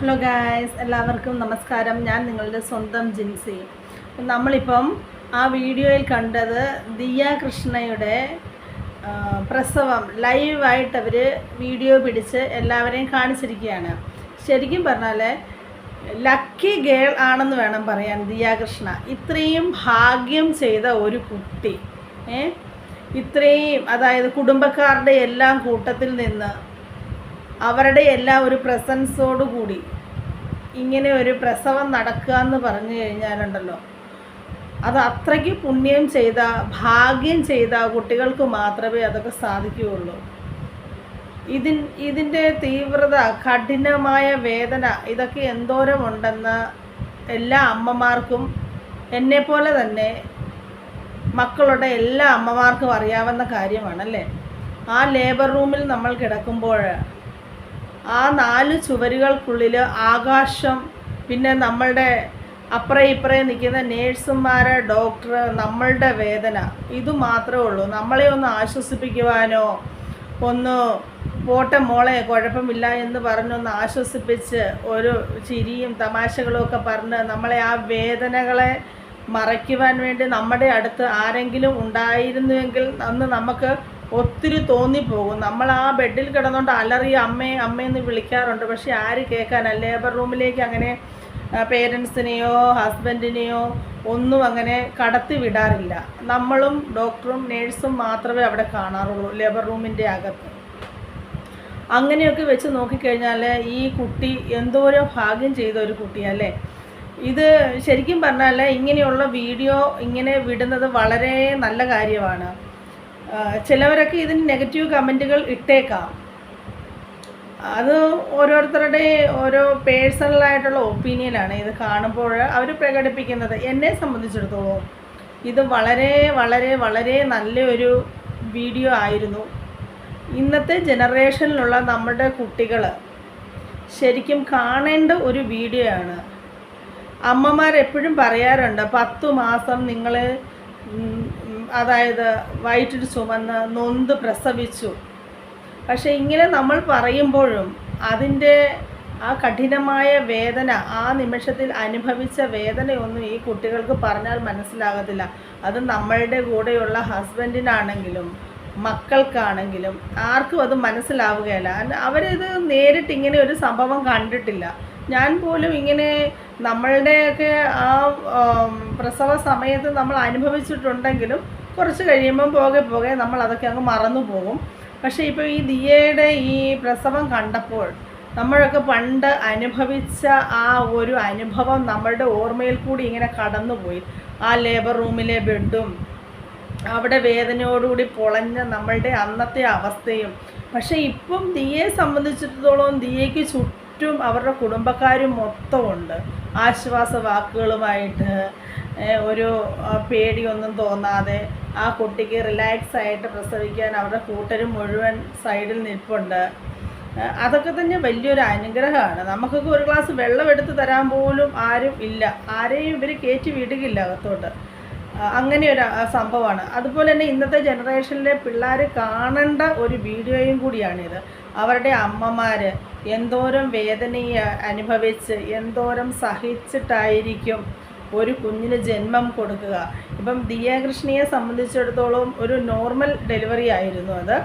Hello guys എല്ലാവർക്കും നമസ്കാരം. ഞാൻ നിങ്ങളുടെ സ്വന്തം ജിൻസി. നമ്മളിപ്പം ആ വീഡിയോയിൽ കണ്ടത് ദിയ കൃഷ്ണയുടെ പ്രസവം. ലൈവായിട്ട് അവർ വീഡിയോ പിടിച്ച് എല്ലാവരെയും കാണിച്ചിരിക്കുകയാണ്. ശരിക്കും പറഞ്ഞാൽ ലക്കി ഗേൾ ആണെന്ന് വേണം പറയാൻ ദിയാകൃഷ്ണ. ഇത്രയും ഭാഗ്യം ചെയ്ത ഒരു കുട്ടി ഏ? ഇത്രയും അതായത് കുടുംബക്കാരുടെ എല്ലാം കൂട്ടത്തിൽ നിന്ന് അവരുടെ എല്ലാ ഒരു പ്രസൻസോടുകൂടി ഇങ്ങനെ ഒരു പ്രസവം നടക്കുക എന്ന് പറഞ്ഞു കഴിഞ്ഞാലുണ്ടല്ലോ. അത് അത്രയ്ക്ക് പുണ്യം ചെയ്ത ഭാഗ്യം ചെയ്ത കുട്ടികൾക്ക് മാത്രമേ അതൊക്കെ സാധിക്കുകയുള്ളൂ. ഇതിൻ ഇതിന്റെ തീവ്രത കഠിനമായ വേദന ഇതൊക്കെ എന്തോരമുണ്ടെന്ന് എല്ലാ അമ്മമാർക്കും എന്നെപ്പോലെ തന്നെ മക്കളുടെ എല്ലാ അമ്മമാർക്കും അറിയാവുന്ന കാര്യമാണല്ലേ? ആ ലേബർ റൂമിൽ നമ്മൾ കിടക്കുമ്പോൾ ആ നാല് ചുവരുകൾക്കുള്ളിൽ ആകാശം പിന്നെ നമ്മളുടെ അപ്പുറേ ഇപ്പുറേ നിൽക്കുന്ന നേഴ്സുമാർ ഡോക്ടർ നമ്മളുടെ വേദന ഇത് മാത്രമേ ഉള്ളൂ. നമ്മളെ ഒന്ന് ആശ്വസിപ്പിക്കുവാനോ ഒന്ന് പോട്ടെ മോളെ കുഴപ്പമില്ല എന്ന് പറഞ്ഞൊന്ന് ആശ്വസിപ്പിച്ച് ഒരു ചിരിയും തമാശകളും ഒക്കെ പറഞ്ഞ് നമ്മളെ ആ വേദനകളെ മറയ്ക്കുവാൻ വേണ്ടി നമ്മുടെ അടുത്ത് ആരെങ്കിലും ഉണ്ടായിരുന്നുവെങ്കിൽ അന്ന് നമുക്ക് ഒത്തിരി തോന്നിപ്പോകും. നമ്മൾ ആ ബെഡിൽ കിടന്നുകൊണ്ട് അലറി അമ്മേ അമ്മയെന്ന് വിളിക്കാറുണ്ട്. പക്ഷെ ആര് കേൾക്കാനാ? ലേബർ റൂമിലേക്ക് അങ്ങനെ പേരൻസിനെയോ ഹസ്ബൻഡിനെയോ ഒന്നും അങ്ങനെ കടത്തി വിടാറില്ല. നമ്മളും ഡോക്ടറും നേഴ്സും മാത്രമേ അവിടെ കാണാറുള്ളൂ ലേബർ റൂമിന്റെ അകത്ത്. അങ്ങനെയൊക്കെ വെച്ച് നോക്കിക്കഴിഞ്ഞാൽ ഈ കുട്ടി എന്തോരോ ഭാഗ്യം ചെയ്ത ഒരു കുട്ടിയല്ലേ? ഇത് ശരിക്കും പറഞ്ഞാൽ ഇങ്ങനെയുള്ള വീഡിയോ ഇങ്ങനെ വിടുന്നത് വളരെ നല്ല കാര്യമാണ്. ചിലവരൊക്കെ ഇതിന് നെഗറ്റീവ് കമന്റുകൾ ഇട്ടേക്കാം. അത് ഓരോരുത്തരുടെ ഓരോ പേഴ്സണലായിട്ടുള്ള ഒപ്പീനിയനാണ് ഇത് കാണുമ്പോൾ അവർ പ്രകടിപ്പിക്കുന്നത്. എന്നെ സംബന്ധിച്ചിടത്തോളം ഇത് വളരെ വളരെ വളരെ നല്ലൊരു വീഡിയോ ആയിരുന്നു. ഇന്നത്തെ ജനറേഷനിലുള്ള നമ്മുടെ കുട്ടികൾ ശരിക്കും കാണേണ്ട ഒരു വീഡിയോ ആണ്. അമ്മമാരെപ്പോഴും പറയാറുണ്ട് പത്തു മാസം നിങ്ങൾ അതായത് വയറ്റിൽ ചുമന്ന് നൊന്ത് പ്രസവിച്ചു. പക്ഷേ ഇങ്ങനെ നമ്മൾ പറയുമ്പോഴും അതിന്റെ ആ കഠിനമായ വേദന ആ നിമിഷത്തിൽ അനുഭവിച്ച വേദനയൊന്നും ഈ കുട്ടികൾക്ക് പറഞ്ഞാൽ മനസ്സിലാകത്തില്ല. അത് നമ്മളുടെ കൂടെയുള്ള ഹസ്ബൻഡിനാണെങ്കിലും മക്കൾക്കാണെങ്കിലും ആർക്കും അത് മനസ്സിലാവുകയല്ല. അവരിത് നേരിട്ട് ഇങ്ങനെ ഒരു സംഭവം കണ്ടിട്ടില്ല. ഞാൻ പോലും ഇങ്ങനെ നമ്മളുടെയൊക്കെ ആ പ്രസവ സമയത്ത് നമ്മൾ അനുഭവിച്ചിട്ടുണ്ടെങ്കിലും കുറച്ച് കഴിയുമ്പം പോകെ പോകെ നമ്മൾ അതൊക്കെ അങ്ങ് മറന്നു പോകും. പക്ഷേ ഇപ്പോൾ ഈ ദിയയുടെ ഈ പ്രസവം കണ്ടപ്പോൾ നമ്മളൊക്കെ പണ്ട് അനുഭവിച്ച ആ ഒരു അനുഭവം നമ്മളുടെ ഓർമ്മയിൽ കൂടി ഇങ്ങനെ കടന്നുപോയി. ആ ലേബർ റൂമിലെ ബെഡും അവിടെ വേദനയോടുകൂടി പൊളഞ്ഞ നമ്മളുടെ അന്നത്തെ അവസ്ഥയും. പക്ഷേ ഇപ്പം ദിയെ സംബന്ധിച്ചിടത്തോളം ദിയയ്ക്ക് ചുറ്റും അവരുടെ കുടുംബക്കാരും മൊത്തമുണ്ട്. ആശ്വാസ വാക്കുകളുമായിട്ട് ഒരു പേടിയൊന്നും തോന്നാതെ ആ കുട്ടിക്ക് റിലാക്സ് ആയിട്ട് പ്രസവിക്കാൻ അവരുടെ കൂട്ടരും മുഴുവൻ സൈഡിൽ നിൽപ്പുണ്ട്. അതൊക്കെ തന്നെ വലിയൊരു അനുഗ്രഹമാണ്. നമുക്കൊക്കെ ഒരു ഗ്ലാസ് വെള്ളം എടുത്ത് തരാൻ പോലും ആരും ഇല്ല. ആരെയും ഇവർ കയറ്റി വിടുകില്ല അകത്തോട്ട്. അങ്ങനെ ഒരു സംഭവമാണ്. അതുപോലെ തന്നെ ഇന്നത്തെ ജനറേഷനിലെ പിള്ളേർ കാണേണ്ട ഒരു വീഡിയോയും കൂടിയാണിത്. അവരുടെ അമ്മമാർ എന്തോരം വേദനയെ അനുഭവിച്ച് എന്തോരം സഹിച്ചിട്ടായിരിക്കും ഒരു കുഞ്ഞിന് ജന്മം കൊടുക്കുക. ഇപ്പം ദിയാകൃഷ്ണയെ സംബന്ധിച്ചിടത്തോളം ഒരു നോർമൽ ഡെലിവറി ആയിരുന്നു അത്.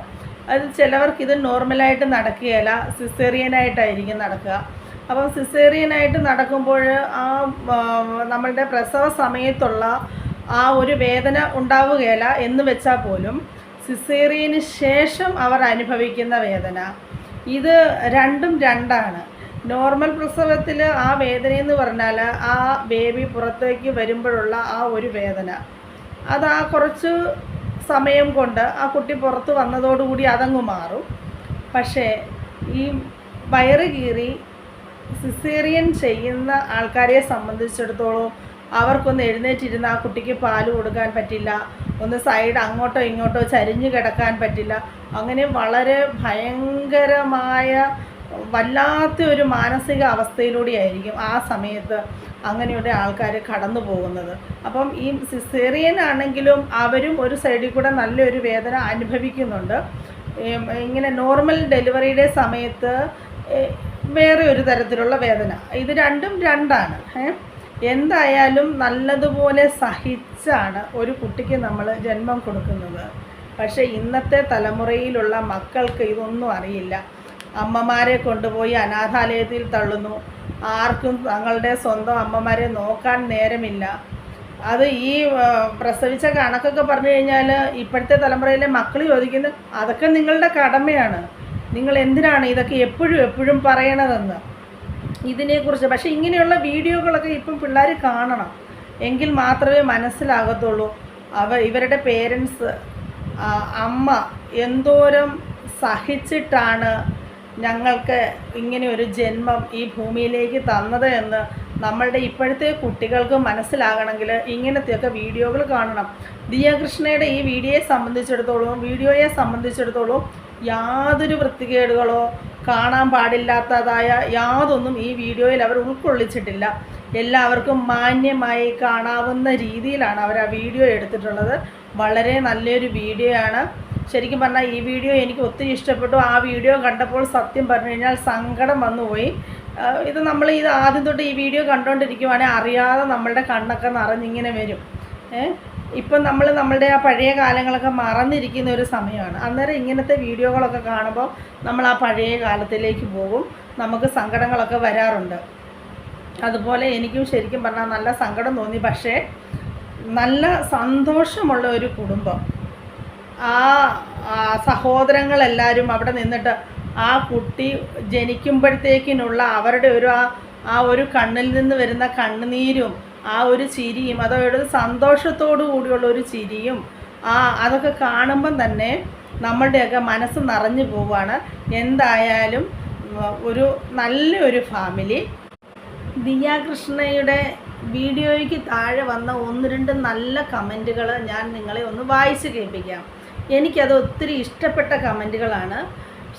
അത് ചിലവർക്ക് ഇത് നോർമലായിട്ട് നടക്കുകയില്ല സിസേറിയനായിട്ടായിരിക്കും നടക്കുക. അപ്പം സിസേറിയനായിട്ട് നടക്കുമ്പോൾ ആ നമ്മളുടെ പ്രസവ സമയത്തുള്ള ആ ഒരു വേദന ഉണ്ടാവുകയില്ല എന്ന് വെച്ചാൽ പോലും സിസേറിയന് ശേഷം അവർ അനുഭവിക്കുന്ന വേദന. ഇത് രണ്ടും രണ്ടാണ്. നോർമൽ പ്രസവത്തിൽ ആ വേദന എന്ന് പറഞ്ഞാൽ ആ ബേബി പുറത്തേക്ക് വരുമ്പോഴുള്ള ആ ഒരു വേദന. അത് ആ കുറച്ച് സമയം കൊണ്ട് ആ കുട്ടി പുറത്ത് വന്നതോടുകൂടി അതങ്ങ് മാറും. പക്ഷേ ഈ വയറ് കീറി സിസേറിയൻ ചെയ്യുന്ന ആൾക്കാരെ സംബന്ധിച്ചിടത്തോളം അവർക്കൊന്ന് എഴുന്നേറ്റിരുന്ന് ആ കുട്ടിക്ക് പാൽ കൊടുക്കാൻ പറ്റില്ല. ഒന്ന് സൈഡ് അങ്ങോട്ടോ ഇങ്ങോട്ടോ ചരിഞ്ഞു കിടക്കാൻ പറ്റില്ല. അങ്ങനെ വളരെ ഭയങ്കരമായ വല്ലാത്ത ഒരു മാനസിക അവസ്ഥയിലൂടെയായിരിക്കും ആ സമയത്ത് അങ്ങനെയുള്ള ആൾക്കാർ കടന്നു പോകുന്നത്. അപ്പം ഈ സിസേറിയൻ ആണെങ്കിലും അവരും ഒരു സൈഡിൽ കൂടെ നല്ലൊരു വേദന അനുഭവിക്കുന്നുണ്ട്. ഇങ്ങനെ നോർമൽ ഡെലിവറിയുടെ സമയത്ത് വേറെ ഒരു തരത്തിലുള്ള വേദന. ഇത് രണ്ടും രണ്ടാണ്. ഏ. എന്തായാലും നല്ലതുപോലെ സഹിച്ചാണ് ഒരു കുട്ടിക്ക് നമ്മൾ ജന്മം കൊടുക്കുന്നത്. പക്ഷേ ഇന്നത്തെ തലമുറയിലുള്ള മക്കൾക്ക് ഇതൊന്നും അറിയില്ല. അമ്മമാരെ കൊണ്ടുപോയി അനാഥാലയത്തിൽ തള്ളുന്നു. ആർക്കും തങ്ങളുടെ സ്വന്തം അമ്മമാരെ നോക്കാൻ നേരമില്ല. അത് ഈ പ്രസവിച്ച കണക്കൊക്കെ പറഞ്ഞു കഴിഞ്ഞാൽ ഇപ്പോഴത്തെ തലമുറയിലെ മക്കൾ ചോദിക്കുന്നത് അതൊക്കെ നിങ്ങളുടെ കടമയാണ്. നിങ്ങൾ എന്തിനാണ് ഇതൊക്കെ എപ്പോഴും എപ്പോഴും പറയണതെന്ന്? ഇതിനെക്കുറിച്ച്. പക്ഷേ ഇങ്ങനെയുള്ള വീഡിയോകളൊക്കെ ഇപ്പം പിള്ളേർ കാണണം. എങ്കിൽ മാത്രമേ മനസ്സിലാകത്തുള്ളൂ. അവ ഇവരുടെ പേരൻസ് അമ്മ എന്തോരം സഹിച്ചിട്ടാണ് ഞങ്ങൾക്ക് ഇങ്ങനെ ഒരു ജന്മം ഈ ഭൂമിയിലേക്ക് തന്നത് എന്ന് നമ്മളുടെ ഇപ്പോഴത്തെ കുട്ടികൾക്ക് മനസ്സിലാകണമെങ്കിൽ ഇങ്ങനത്തെയൊക്കെ വീഡിയോകൾ കാണണം. ദിയാകൃഷ്ണയുടെ ഈ വീഡിയോയെ സംബന്ധിച്ചിടത്തോളം വീഡിയോയെ സംബന്ധിച്ചിടത്തോളം യാതൊരു വൃത്തികേടുകളോ കാണാൻ പാടില്ലാത്തതായ യാതൊന്നും ഈ വീഡിയോയിൽ അവർ ഉൾക്കൊള്ളിച്ചിട്ടില്ല. എല്ലാവർക്കും മാന്യമായി കാണാവുന്ന രീതിയിലാണ് അവർ ആ വീഡിയോ എടുത്തിട്ടുള്ളത്. വളരെ നല്ലൊരു വീഡിയോ ആണ്. ശരിക്കും പറഞ്ഞാൽ ഈ വീഡിയോ എനിക്ക് ഒത്തിരി ഇഷ്ടപ്പെട്ടു. ആ വീഡിയോ കണ്ടപ്പോൾ സത്യം പറഞ്ഞു കഴിഞ്ഞാൽ സങ്കടം വന്നുപോയി ഇത് നമ്മൾ ഇത് ആദ്യം തൊട്ട് ഈ വീഡിയോ കണ്ടുകൊണ്ടിരിക്കുവാണെങ്കിൽ അറിയാതെ നമ്മളുടെ കണ്ണൊക്കെ നിറഞ്ഞിങ്ങനെ വരും. ഏഹ് ഇപ്പം നമ്മൾ നമ്മളുടെ ആ പഴയ കാലങ്ങളൊക്കെ മറന്നിരിക്കുന്ന ഒരു സമയമാണ്. അന്നേരം ഇങ്ങനത്തെ വീഡിയോകളൊക്കെ കാണുമ്പോൾ നമ്മൾ ആ പഴയ കാലത്തിലേക്ക് പോകും. നമുക്ക് സങ്കടങ്ങളൊക്കെ വരാറുണ്ട്. അതുപോലെ എനിക്കും ശരിക്കും പറഞ്ഞാൽ നല്ല സങ്കടം തോന്നി. പക്ഷേ നല്ല സന്തോഷമുള്ള ഒരു കുടുംബം. ആ സഹോദരങ്ങളെല്ലാവരും അവിടെ നിന്നിട്ട് ആ കുട്ടി ജനിക്കുമ്പോഴത്തേക്കിനുള്ള അവരുടെ ഒരു ആ ആ ഒരു കണ്ണിൽ നിന്ന് വരുന്ന കണ്ണുനീരും ആ ഒരു ചിരിയും അതായത് സന്തോഷത്തോടു കൂടിയുള്ള ഒരു ചിരിയും ആ അതൊക്കെ കാണുമ്പം തന്നെ നമ്മളുടെയൊക്കെ മനസ്സ് നിറഞ്ഞു പോവുകയാണ്. എന്തായാലും ഒരു നല്ലൊരു ഫാമിലി. ദിയാകൃഷ്ണയുടെ വീഡിയോയ്ക്ക് താഴെ വന്ന ഒന്ന് രണ്ട് നല്ല കമന്റുകൾ ഞാൻ നിങ്ങളെ ഒന്ന് വായിച്ച് കേൾപ്പിക്കാം. എനിക്കത് ഒത്തിരി ഇഷ്ടപ്പെട്ട കമന്റുകളാണ്.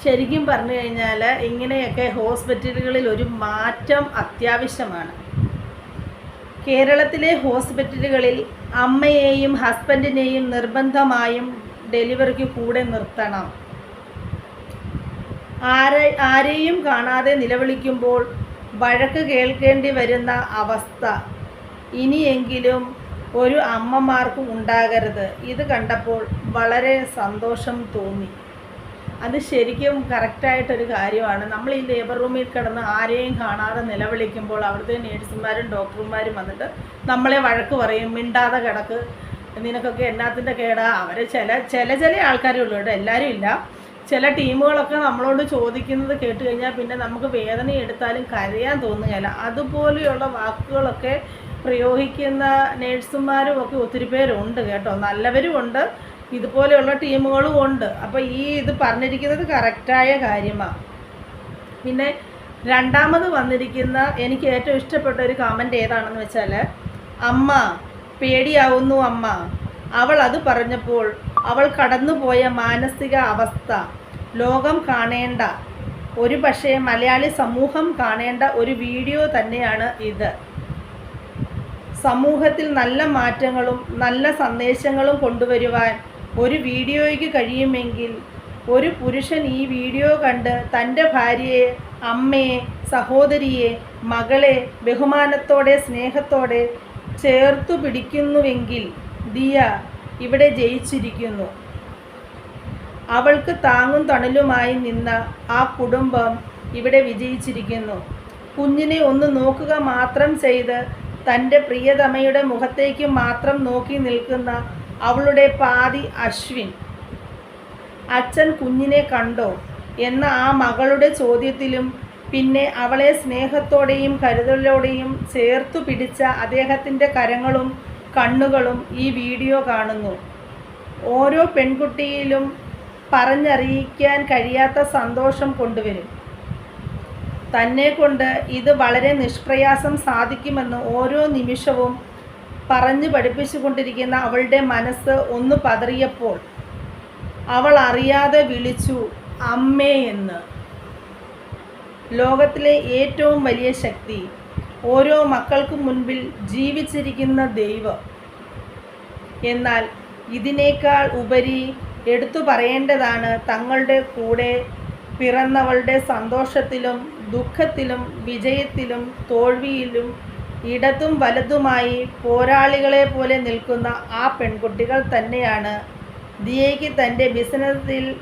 ശരിക്കും പറഞ്ഞു കഴിഞ്ഞാൽ ഇങ്ങനെയൊക്കെ ഹോസ്പിറ്റലുകളിൽ ഒരു മാറ്റം അത്യാവശ്യമാണ്. കേരളത്തിലെ ഹോസ്പിറ്റലുകളിൽ അമ്മയെയും ഹസ്ബൻഡിനെയും നിർബന്ധമായും ഡെലിവറിക്ക് കൂടെ നിർത്തണം. ആരെ ആരെയും കാണാതെ നിലവിളിക്കുമ്പോൾ വഴക്ക് കേൾക്കേണ്ടി വരുന്ന അവസ്ഥ. ഇനിയെങ്കിലും ഒരു അമ്മമാർക്കും ഉണ്ടാകരുത്. ഇത് കണ്ടപ്പോൾ വളരെ സന്തോഷം തോന്നി. അത് ശരിക്കും കറക്റ്റായിട്ടൊരു കാര്യമാണ്. നമ്മൾ ഈ ലേബർ റൂമിൽ കിടന്ന് ആരെയും കാണാതെ നിലവിളിക്കുമ്പോൾ അവിടുത്തെ നേഴ്സുമാരും ഡോക്ടർമാരും വന്നിട്ട് നമ്മളെ വഴക്ക് പറയും മിണ്ടാതെ കിടക്ക്. നിനക്കൊക്കെ എന്നാത്തിന്റെ കേടാ? അവരെ ചില ചില ചില ആൾക്കാരേ ഉള്ളൂ കേട്ടോ. എല്ലാവരും ഇല്ല. ചില ടീമുകളൊക്കെ നമ്മളോട് ചോദിക്കുന്നത് കേട്ട് കഴിഞ്ഞാൽ പിന്നെ നമുക്ക് വേദന എടുത്താലും കരയാൻ തോന്നുകയില്ല. അതുപോലെയുള്ള വാക്കുകളൊക്കെ പ്രയോഗിക്കുന്ന നേഴ്സുമാരും ഒക്കെ ഒത്തിരി പേരുണ്ട് കേട്ടോ. നല്ലവരും ഉണ്ട് ഇതുപോലെയുള്ള ടീമുകളും ഉണ്ട്. അപ്പോൾ ഈ ഇത് പറഞ്ഞിരിക്കുന്നത് കറക്റ്റായ കാര്യമാണ് പിന്നെ രണ്ടാമത് വന്നിരിക്കുന്ന എനിക്ക് ഏറ്റവും ഇഷ്ടപ്പെട്ട ഒരു കമന്റ് ഏതാണെന്ന് വെച്ചാൽ അമ്മ പേടിയാവുന്നു അമ്മ. അവൾ അത് പറഞ്ഞപ്പോൾ അവൾ കടന്നുപോയ മാനസിക അവസ്ഥ. ലോകം കാണേണ്ട. ഒരു പക്ഷേ മലയാളി സമൂഹം കാണേണ്ട ഒരു വീഡിയോ തന്നെയാണ് ഇത്. സമൂഹത്തിൽ നല്ല മാറ്റങ്ങളും നല്ല സന്ദേശങ്ങളും കൊണ്ടുവരുവാൻ ഒരു വീഡിയോയ്ക്ക് കഴിയുമെങ്കിൽ ഒരു പുരുഷൻ ഈ വീഡിയോ കണ്ട് തന്റെ ഭാര്യയെ അമ്മയെ സഹോദരിയെ മകളെ ബഹുമാനത്തോടെ സ്നേഹത്തോടെ ചേർത്തു പിടിക്കുന്നുവെങ്കിൽ ദിയ ഇവിടെ ജയിച്ചിരിക്കുന്നു. അവൾക്ക് താങ്ങും തണലുമായി നിന്ന ആ കുടുംബം ഇവിടെ വിജയിച്ചിരിക്കുന്നു. കുഞ്ഞിനെ ഒന്ന് നോക്കുക മാത്രം ചെയ്ത് തന്റെ പ്രിയതമയുടെ മുഖത്തേക്ക് മാത്രം നോക്കി നിൽക്കുന്ന അവളുടെ പാതി അശ്വിൻ. അച്ഛൻ കുഞ്ഞിനെ കണ്ടോ? എന്ന ആ മകളുടെ ചോദ്യത്തിലും പിന്നെ അവളെ സ്നേഹത്തോടെയും കരുതലോടെയും ചേർത്തു പിടിച്ച അദ്ദേഹത്തിന്റെ കരങ്ങളും കണ്ണുകളും ഈ വീഡിയോ കാണുന്നു. ഓരോ പെൺകുട്ടിയിലും പറഞ്ഞറിയിക്കാൻ കഴിയാത്ത സന്തോഷം കൊണ്ടുവരും. തന്നെ കൊണ്ട് ഇത് വളരെ നിഷ്പ്രയാസം സാധിക്കുമെന്ന് ഓരോ നിമിഷവും പറഞ്ഞു പഠിപ്പിച്ചുകൊണ്ടിരിക്കുന്ന അവളുടെ മനസ്സ് ഒന്ന് പതറിയപ്പോൾ അവൾ അറിയാതെ വിളിച്ചു അമ്മേ എന്ന്. ലോകത്തിലെ ഏറ്റവും വലിയ ശക്തി ഓരോ മക്കൾക്കും മുൻപിൽ ജീവിച്ചിരിക്കുന്ന ദൈവം. എന്നാൽ ഇതിനേക്കാൾ ഉപരി എടുത്തു പറയേണ്ടതാണ് തങ്ങളുടെ കൂടെ പിറന്നവളുടെ സന്തോഷത്തിലും ദുഃഖത്തിലും വിജയത്തിലും തോൽവിയിലും ഇടതും വലതുമായി പോരാളികളെ പോലെ നിൽക്കുന്ന ആ പെൺകുട്ടികൾ തന്നെയാണ്. ദിയയ്ക്ക് തന്റെ ബിസിനസ്സിൽ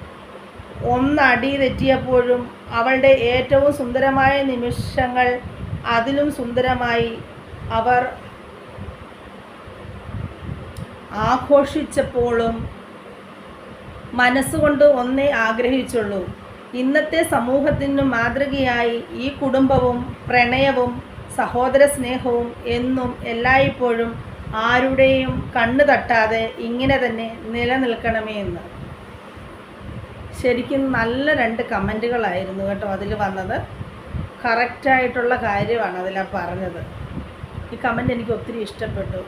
ഒന്നടി തെറ്റിയപ്പോഴും അവളുടെ ഏറ്റവും സുന്ദരമായ നിമിഷങ്ങൾ അതിലും സുന്ദരമായി അവർ ആഘോഷിച്ചപ്പോഴും മനസ്സുകൊണ്ട് ഒന്നേ ആഗ്രഹിച്ചുള്ളൂ. ഇന്നത്തെ സമൂഹത്തിനു മാതൃകയായി ഈ കുടുംബവും പ്രണയവും സഹോദര സ്നേഹവും എന്നും എല്ലായ്പ്പോഴും ആരുടെയും കണ്ണു തട്ടാതെ ഇങ്ങനെ തന്നെ നിലനിൽക്കണമേ എന്ന്. ശരിക്കും നല്ല രണ്ട് കമന്റുകളായിരുന്നു കേട്ടോ അതിൽ വന്നത്. കറക്റ്റായിട്ടുള്ള കാര്യമാണ് അതിലാ പറഞ്ഞത്. ഈ കമന്റ് എനിക്ക് ഒത്തിരി ഇഷ്ടപ്പെട്ടു.